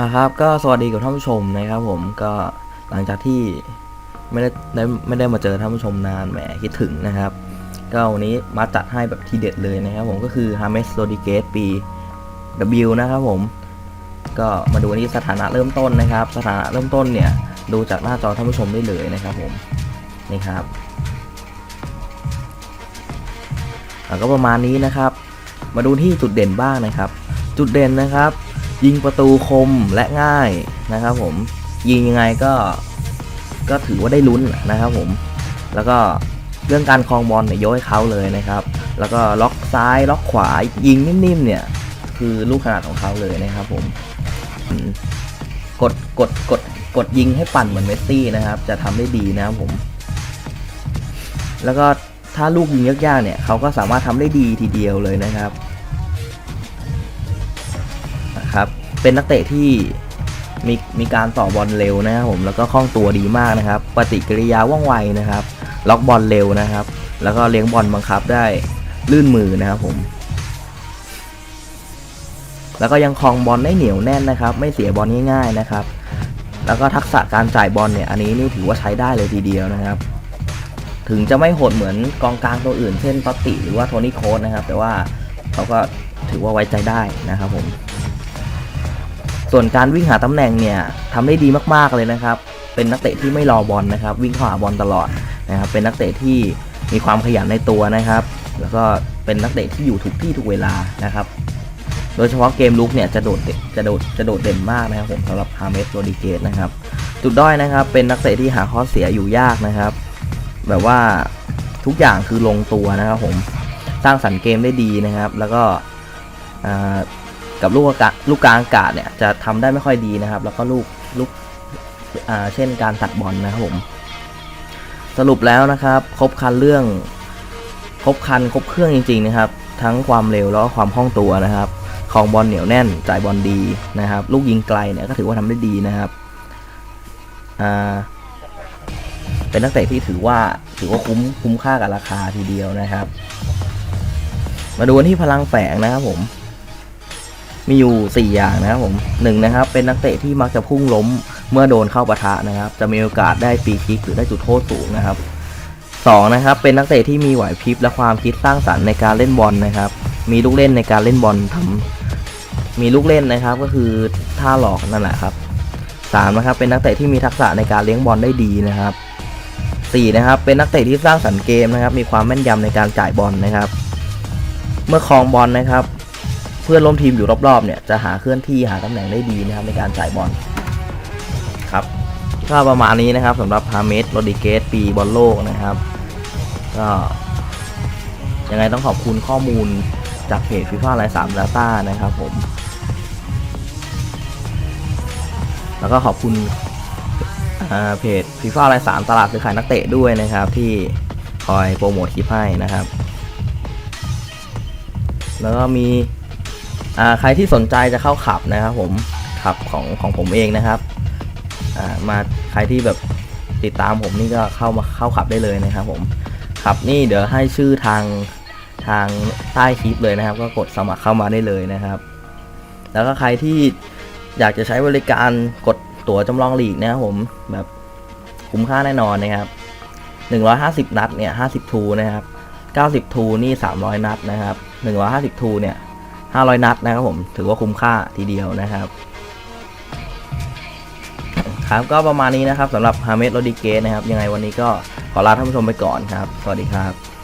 อะครับก็สวัสดีกับท่านผู้ชมนะครับผมก็หลังจากที่ไม่ได้ไดไม่ได้มาเจอท่านผู้ชมนานแหมคิดถึงนะครับ ก็วันนี้มาจัดให้แบบทีเด็ดเลยนะครับผมก็คือ Hermes Rodriguez ปี W นะครับผม ก็มาดูที่สถานะเริ่มต้นนะครับ สถานะเริ่มต้นเนี่ย ดูจากหน้าจอท่านผู้ชมได้เลยนะครับผมนี่ครับอะก็ประมาณนี้นะครับ มาดูที่จุดเด่นบ้างนะครับ จุดเด่นนะครับ ยิงประตูคมและง่ายนะครับผมยิงยังไงก็ก็ถือว่าได้ลุ้นนะครับผม แล้วก็เรื่องการคลองบอลเนี่ยโยให้เขาเลยนะครับ แล้วก็ล็อกซ้ายล็อกขวายิงนิ่มๆเนี่ย คือลูกขนาดของเขาเลยนะครับผมอืมกดกดกดกดยิงให้ปั่นเหมือนเมสซี่นะครับ จะทำได้ดีนะครับผม แล้วก็ถ้าลูกยิงยากๆเนี่ยเขาก็สามารถทำได้ดีทีเดียวเลยนะครับ เป็นนักเตะที่มีมีการต่อบอลเร็วนะครับผมแล้วก็คล่องตัวดีมากนะครับ ปฏิกิริยาว่องไวนะครับ ล็อกบอลเร็วนะครับ แล้วก็เลี้ยงบอลบังคับได้ลื่นมือนะครับผม แล้วก็ยังคลองบอลได้เหนียวแน่นนะครับ ไม่เสียบอลง่ายๆนะครับ แล้วก็ทักษะการจ่ายบอลเนี่ย อันนี้นี่ถือว่าใช้ได้เลยทีเดียวนะครับ ถึงจะไม่โหดเหมือนกองกลางตัวอื่น เช่นตอตติหรือว่าโทนี่โค้ดนะครับ แต่ว่าเขาก็ถือว่าไว้ใจได้นะครับผม ส่วนการวิ่งหาตำแหน่งเนี่ยทำได้ดีมากๆเลยนะครับ เป็นนักเตะที่ไม่รอบอลนะครับ วิ่งเข้าหาบอลตลอดนะครับ เป็นนักเตะที่มีความขยันในตัวนะครับ แล้วก็เป็นนักเตะที่อยู่ทุกที่ทุกเวลานะครับ โดยเฉพาะเกมลุกเนี่ยจะโดดเด่นจะโดดจะโดดเด่นมากนะครับผมสำหรับฮาเมสโรดิเกตนะครับ จุดด้อยนะครับ เป็นนักเตะที่หาข้อเสียอยู่ยากนะครับ แบบว่าทุกอย่างคือลงตัวนะครับผม สร้างสรรค์เกมได้ดีนะครับ แล้วก็อ่า กับลูกอากาศลูกกลางอากาศเนี่ยจะทำได้ไม่ค่อยดีนะครับ แล้วก็ลูกลูกเช่นการตัดบอลนะครับผม สรุปแล้วนะครับ ครบคันเรื่อง ครบคันครบเครื่องจริง ๆ นะครับ ทั้งความเร็วแล้วก็ความคล่องตัวนะครับของบอลเหนียวแน่นจ่ายบอลดีนะครับ ลูกยิงไกลเนี่ยก็ถือว่าทำได้ดีนะครับเป็นนักเตะที่ถือว่าถือว่าคุ้มคุ้มค่ากับราคาทีเดียวนะครับ มาดูกันที่พลังแฝงนะครับผม มีอยู่ 4 อย่างนะครับผมหนึ่งนะครับ เป็นนักเตะที่มักจะพุ่งล้มเมื่อโดนเข้าปะทะนะครับ จะมีโอกาสได้ฟรีคิกหรือได้จุดโทษสูงนะครับสองนะครับ เป็นนักเตะที่มีไหวพริบและความคิดสร้างสรรค์ในการเล่นบอลนะครับ มีลูกเล่นในการเล่นบอลทำมีลูกเล่นนะครับก็คือท่าหลอกนั่นแหละครับสามนะครับ เป็นนักเตะที่มีทักษะในการเลี้ยงบอลได้ดีนะครับสี่นะครับ เป็นนักเตะที่สร้างสรรค์เกมนะครับ มีความแม่นยำในการจ่ายบอลนะครับ เมื่อครองบอลนะครับ เพื่อนร่วมทีมอยู่รอบๆเนี่ยจะหาเคลื่อนที่หาตำแหน่งได้ดีนะครับในการจ่ายบอลครับก็ประมาณนี้นะครับสำหรับฮาเมสโรดิเกสปีบอลโลกนะครับก็ยังไงต้องขอบคุณข้อมูลจากเพจฟีฟ่าไลน์สามดาต้านะครับผม แล้วก็ขอบคุณเพจฟีฟ่าไลน์สามตลาดซื้อขายนักเตะด้วยนะครับ ที่คอยโปรโมทคลิปให้นะครับ แล้วก็มี ใครที่สนใจจะเข้าขับนะครับผมขับของของผมเองนะครับมาใครที่แบบติดตามผมนี่ก็เข้ามาเข้าขับได้เลยนะครับผมขับนี่เดี๋ยวให้ชื่อทางทางใต้คลิปเลยนะครับ ก็กดสมัครเข้ามาได้เลยนะครับ แล้วก็ใครที่อยากจะใช้บริการกดตั๋วจำลองหลีกนะครับผมแบบคุ้มค่าแน่นอนนะครับ 150 นัดเนี่ย50ทูนะครับ90ทูนี่300 นัดนะครับ150ทูเนี่ย 500 นัดนะครับผม ถือว่าคุ้มค่าทีเดียวนะครับ ครับก็ประมาณนี้นะครับสำหรับฮาเมสโรดิเกสนะครับ ยังไงวันนี้ก็ขอลาท่านผู้ชมไปก่อนครับ สวัสดีครับ